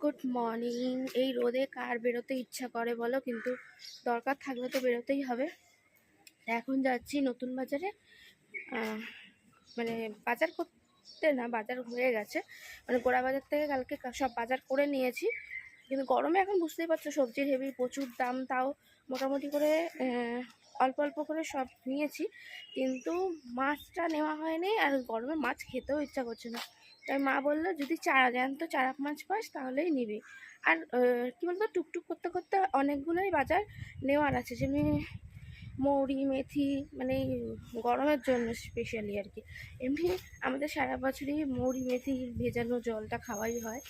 Good morning. এই রোদে কার বেরোতে ইচ্ছা করে বলো? কিন্তু দরকার থাকলে তো বেরোতেই হবে। এখন যাচ্ছি নতুন বাজারে। মানে বাজার করতে না, বাজার হয়ে গেছে। মানে গোড়া বাজার থেকে কালকে সব বাজার করে নিয়েছি। কিন্তু গরমে এখন বুঝতেই পারছ, সবজির হেভি প্রচুর দাম, তাও মোটামুটি করে অল্প অল্প করে সব নিয়েছি। কিন্তু মাছটা নেওয়া হয়নি, আর গরমে মাছ খেতেও ইচ্ছা করছে না। তাই মা বলল, যদি চারা জ্যান্ত চারাক মাছ পাস, তাহলেই নিবি। আর কী বলতো, টুকটুক করতে করতে অনেকগুলোই বাজার নেওয়ার আছে, যেমনি মৌরি, মেথি মানে গরমের জন্য স্পেশালি আর কি। এমনি আমাদের সারা বছরই মৌরি, মেথি ভেজানো জলটা খাওয়াই হয়।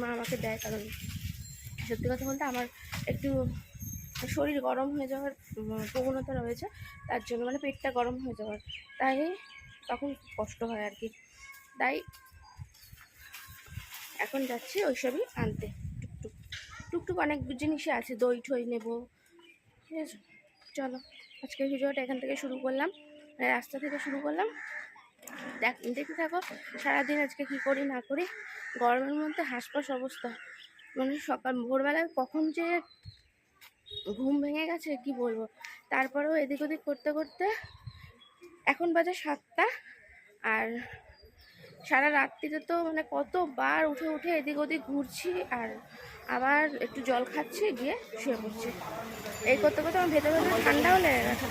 মা আমাকে দেয়, কারণ সত্যি কথা বলতে আমার একটু শরীর গরম হয়ে যাওয়ার প্রবণতা রয়েছে, তার জন্য মানে পেটটা গরম হয়ে যাওয়ার। তাই তখন কষ্ট হয় আর কি। তাই এখন যাচ্ছি ওইসবই আনতে। টুকটুক। টুকটুক অনেক জিনিসই আছে, দই ঠই নেব। ঠিক আছে, চলো। আজকের ভিডিওটা এখান থেকে শুরু করলাম। রাস্তা থেকে শুরু করলাম। দেখ, দেখতে থাকো, সারাদিন আজকে কি করি না করি। গরমের মধ্যে হাঁসপাস অবস্থা। মানে সকাল, ভোরবেলায় কখন যে ঘুম ভেঙে গেছে, কি বলব? তারপরেও এদিক ওদিক করতে করতে এখন বাজে সাতটা। আর সারা রাত্রিতে তো মানে কতবার উঠে উঠে এদিক ওদিক ঘুরছি আর আবার একটু জল খাচ্ছি, গিয়ে শুয়ে পড়ছি। এই করতে করতে আমার ভেতরে ভেতরে ঠান্ডাও লেগে গেছে।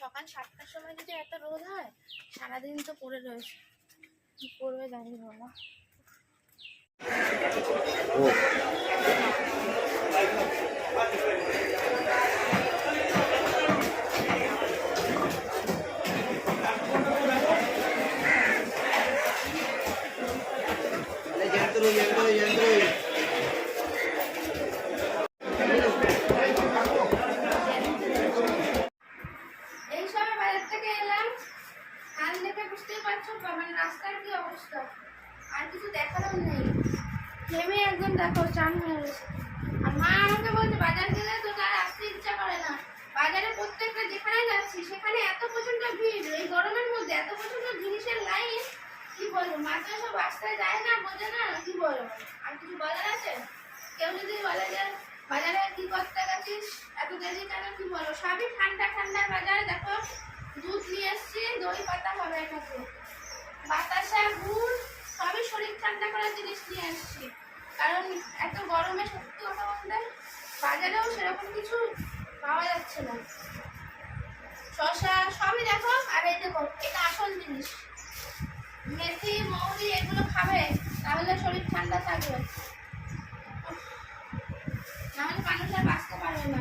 সকাল সাতটার সময় যদি এত রোদ হয়, সারাদিন তো পড়ে রয়েছে। কি করবে জানি না। দেখো চান হয়ে গেছে। আর মা আমাকে বলছে, বাজার গেলে তো তার আসতে ইচ্ছা করে না। বাজারে প্রত্যেকটা যেখানে যাচ্ছি, সেখানে এত প্রচণ্ড ভিড়। এই গরমের মধ্যে এত প্রচণ্ড জিনিসের লাইন। কি বলব, মা তো সব রাস্তায় যায় না, বোঝে না, কি বলব। আর কিছু বলার আছে? কেউ যদি বলে যে, বাজারে কি করতে গেছিস? এত দেরি কেন? কি বলব? সবই ঠান্ডা ঠান্ডা বাজারে। দেখো, দুধ নিয়ে এসছি, দই পাতা হবে এটাতে বাতাসা, গুড়, সবই শরীর ঠান্ডা করার জিনিস নিয়ে এসছি। কারণ এত গরমে সত্যি কথা বলতে বাজারেও সেরকম কিছু পাওয়া যাচ্ছে না। শসা সবই দেখো আর এই দেখো এটা আসল জিনিস। মেথি মৌরি এগুলো খাবে তাহলে শরীর ঠান্ডা থাকবে। নাহলে মানুষ আর বাঁচতে পারবে না।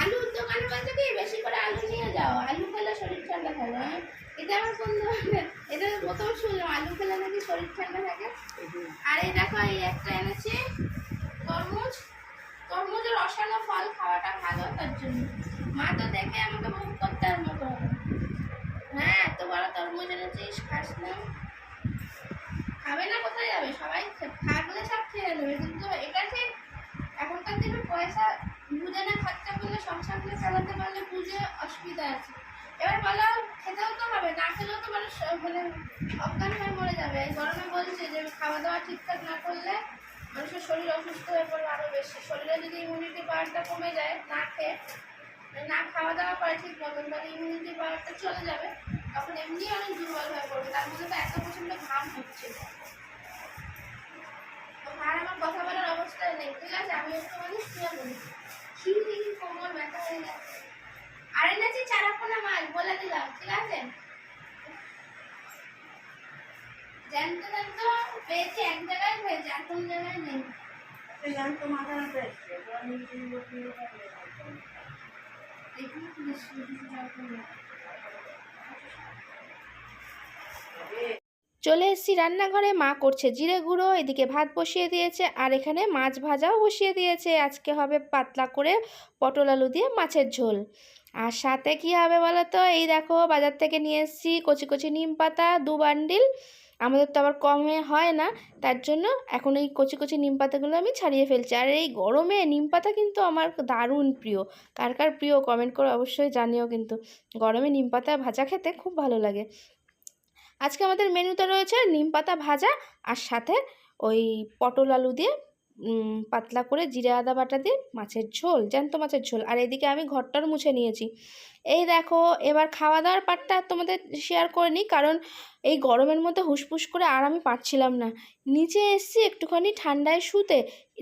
আলুর দোকানে বলতে কি বেশি করে আলু নিয়ে যাও। আলু খেলে শরীর ঠান্ডা থাকে হ্যাঁ? এটা আমার ধরনের এটা প্রথম শুনলাম আলু খেলে নাকি শরীর ঠান্ডা থাকে? আর এই দেখো এই একটা এনেছি তরমুজ তরমুজের রসালো ফল খাওয়াটা ভালো তার জন্য মা তো দেখে আমাকে মুখ করতে আর মতো হবে হ্যাঁ এত বড় তরমুজ এনেছিস খাস না খাবে না কোথায় যাবে সবাই খে- থাকলে সব খেয়ে নেবে কিন্তু এটা ঠিক এখনকার দিনে পয়সা বুঝে না খরচা করলে সংসারগুলো চালাতে পারলে বুঝে অসুবিধা আছে। এবার বলো, খেতেও তো হবে, না খেলেও তো মানুষ মানে অজ্ঞান হয়ে মরে যাবে। এই গরমে বলছে যে খাওয়া দাওয়া ঠিকঠাক না করলে মানুষের শরীর অসুস্থ হয়ে পড়বে আরও বেশি। শরীরে যদি ইমিউনিটি পাওয়ারটা কমে যায়, না খেয়ে মানে না খাওয়া দাওয়া করে ঠিক মতন, তাহলে ইমিউনিটি পাওয়ারটা চলে যাবে। তখন এমনি অনেক দুর্বল হয়ে পড়বে। তার মধ্যে তো এত প্রচণ্ড ঘাম হচ্ছে। আর আমার কথা বলার অবস্থায় নেই ঠিক আছে? আমি একটু মানে শুয়ে বলি শিউরি কোমর ব্যথা হয়ে গেছে আর এনেছি চারাপোনা মাছ বলে দিলাম ঠিক আছে? জ্যান্ত জ্যান্ত পেয়েছি এক জায়গায় পেয়েছি আর কোন জায়গায় নেই। চারাপোনা চলে এসেছি রান্নাঘরে। মা করছে জিরে গুঁড়ো, এদিকে ভাত বসিয়ে দিয়েছে, আর এখানে মাছ ভাজাও বসিয়ে দিয়েছে। আজকে হবে পাতলা করে পটল আলু দিয়ে মাছের ঝোল। আর সাথে কি হবে বলো তো এই দেখো, বাজার থেকে নিয়ে এসেছি কচি কচি নিম পাতা, দু বান্ডিল। আমাদের তো আবার কমে হয় না, তার জন্য এখন এই কচি কচি নিম পাতাগুলো আমি ছাড়িয়ে ফেলছি। আর এই গরমে নিম পাতা কিন্তু আমার দারুণ প্রিয়। কার কার প্রিয় কমেন্ট করে অবশ্যই জানিও কিন্তু। গরমে নিম পাতা ভাজা খেতে খুব ভালো লাগে। আজকে আমাদের মেনুতে রয়েছে নিম পাতা ভাজা আর সাথে ওই পটল আলু দিয়ে পাতলা করে জিরে আদা বাটা দিয়ে মাছের ঝোল, জ্যান্ত মাছের ঝোল। আর এদিকে আমি ঘরটার মুছে নিয়েছি। এই দেখো, এবার খাওয়া দাওয়ার পার্টটা তোমাদের শেয়ার করে নিই, কারণ এই গরমের মধ্যে হুসফুস করে আর আমি পারছিলাম না। নিচে এসছি একটুখানি ঠান্ডায় শুতে,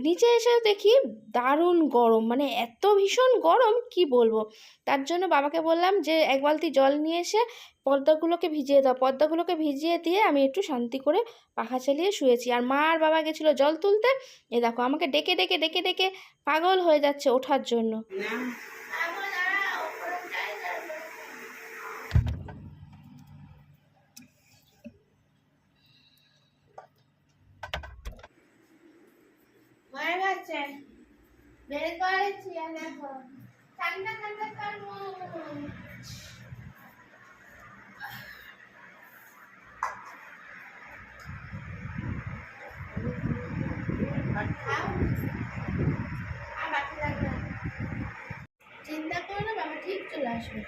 নিচে এসে দেখি দারুণ গরম মানে এত ভীষণ গরম, কি বলব? তার জন্য বাবাকে বললাম যে, এক বালতি জল নিয়ে এসে পর্দাগুলোকে ভিজিয়ে দাও। পর্দাগুলোকে ভিজিয়ে দিয়ে আমি একটু শান্তি করে পাখা চালিয়ে শুয়েছি। আর মা আর বাবা গেছিল জল তুলতে। এ দেখো, আমাকে ডেকে ডেকে ডেকে ডেকে পাগল হয়ে যাচ্ছে ওঠার জন্য মায়ের কাছে বের করেছি আর দেখো। ঠান্ডা চিন্তা করো না বাবা ঠিক চলে আসবে।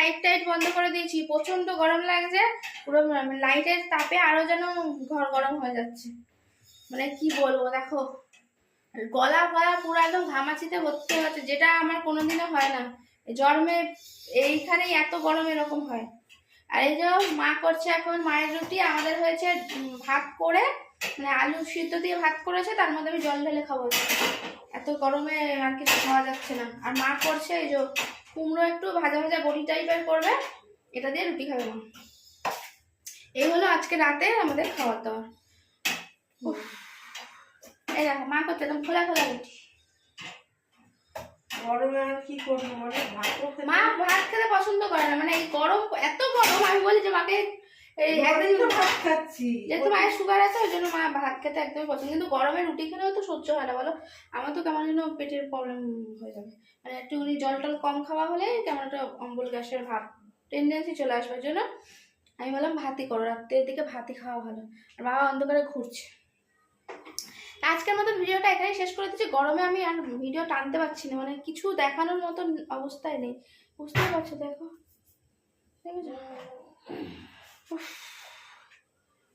লাইট টাইট বন্ধ করে দিয়েছি। প্রচণ্ড গরম লাগছে। পুরো লাইটের তাপে আরও যেন ঘর গরম হয়ে যাচ্ছে। মানে কি বলব, দেখো। গলা গলা পুরো একদম ঘামাচিতে ভর্তি যাচ্ছে। যেটা আমার কোনোদিনও হয় না। জন্মে এইখানেই এত গরম এরকম হয়। আর এই যে মা করছে এখন মায়ের রুটি, আমাদের হয়েছে ভাত করে মানে আলু সিদ্ধ দিয়ে ভাত করেছে, তার মধ্যে আমি জল ঢেলে খাব। এত গরমে আর কিছু খাওয়া যাচ্ছে না। আর মা করছে এই যে কুমড়ো একটু ভাজা ভাজা বড়ি টাইপের করবে, এটা দিয়ে রুটি খাবে মা। এই হলো আজকে রাতে আমাদের খাওয়ার দাওয়ার উফ। এই দেখো, মা করছে, একদম খোলা খোলা রুটি। গরমে আর কি করব? মানে মা ভাত খেতে পছন্দ করে না। মানে এই গরম এত গরম আমি বলি যে মাকে এই একদিন তো ভাত খাচ্ছি। যেহেতু মায়ের সুগার আছে ওই জন্য মা ভাত খেতে একদমই পছন্দ কিন্তু গরমে রুটি খেলেও তো সহ্য হয় না বলো। আমার তো কেমন যেন পেটের প্রবলেম হয়ে যাবে। মানে একটুখানি জল টল কম খাওয়া হলে কেমন একটা অম্বল গ্যাসের ভাব টেন্ডেন্সি চলে আসবে। ওই জন্য আমি বললাম ভাতই করো। রাত্রের দিকে ভাতই খাওয়া ভালো। আর বাবা অন্ধকারে ঘুরছে। আজকের মতো ভিডিওটা এখানেই শেষ করে দিচ্ছি। গরমে আমি আর ভিডিও টানতে পারছি না মানে কিছু দেখানোর মতন অবস্থায় নেই। বুঝতেই পারছ, দেখো। দেখেছ।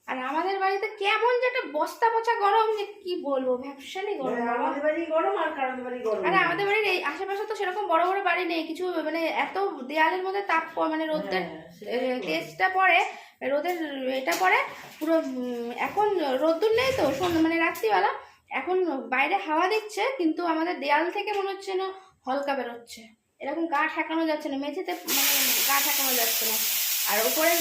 আর আমাদের বাড়িতে কেমন যে একটা বস্তা পচা গরম যে কি বলব ভ্যাপসানি গরম হ্যাঁ, আমাদের বাড়ি গরম আর কারোর বাড়ি গরম আরে আমাদের বাড়ির এই আশেপাশে তো সেরকম বড় বড় বাড়ি নেই কিছু মানে এত দেয়ালের মধ্যে তাপ মানে রোদের হ্যাঁ, তেজটা পড়ে রোদের এটা পড়ে পুরো এখন রোদ্দুর নেই তো মানে রাত্রিবেলা এখন বাইরে হাওয়া দিচ্ছে কিন্তু আমাদের দেয়াল থেকে মনে হচ্ছে না হলকা বেরোচ্ছে। এরকম গা ঠেকানো যাচ্ছে না মেঝেতে মানে গা ঠেকানো যাচ্ছে না। আর ওপরে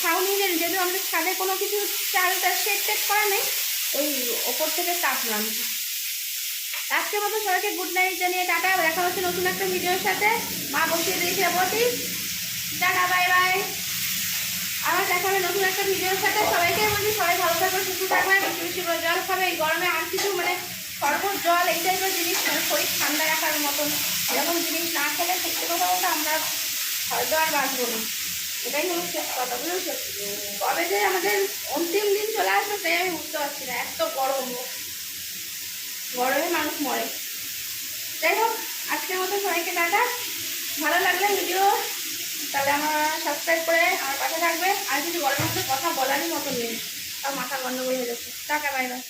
ছাউনিদের যেহেতু আমাদের ছাদে কোনো কিছু চালটা সেট টেট করা নেই, ওই ওপর থেকে নামছে। আজকের মতো সবাইকে গুড নাইট জানিয়ে টাটা দেখা হচ্ছে নতুন একটা ভিডিওর সাথে। মা বসিয়ে দিয়েছে বটি। টাটা বাই বাই আবার দেখা হবে নতুন একটা ভিডিওর সাথে। সবাইকে বলছি সবাই ভালো থাকবে সুস্থ থাকবে বেশি বেশি করে জল খাবে। এই গরমে আর কিছু মানে শরবত, জল, এই টাইপের জিনিস মানে শরীর ঠান্ডা রাখার মতন এরকম জিনিস না খেলে সত্যি কথা বলতে আমরা হয়তো আর বাঁচবো না। এটাই শেষ কথা, বুঝেছ? কবে যে আমাদের অন্তিম দিন চলে আসবে তাই আমি বুঝতে পারছি না, এত গরম। গরমে মানুষ মরে। যাই হোক, আজকের মতো সবাইকে টাটা। ভালো লাগলে ভিডিও, তাহলে আমার সাবস্ক্রাইব করে আমার পাশে থাকবে। আর কিছু গরমের মধ্যে কথা বলারই মতন নেই আর মাথা গন্ডগোল হয়ে যাচ্ছে। Bye bye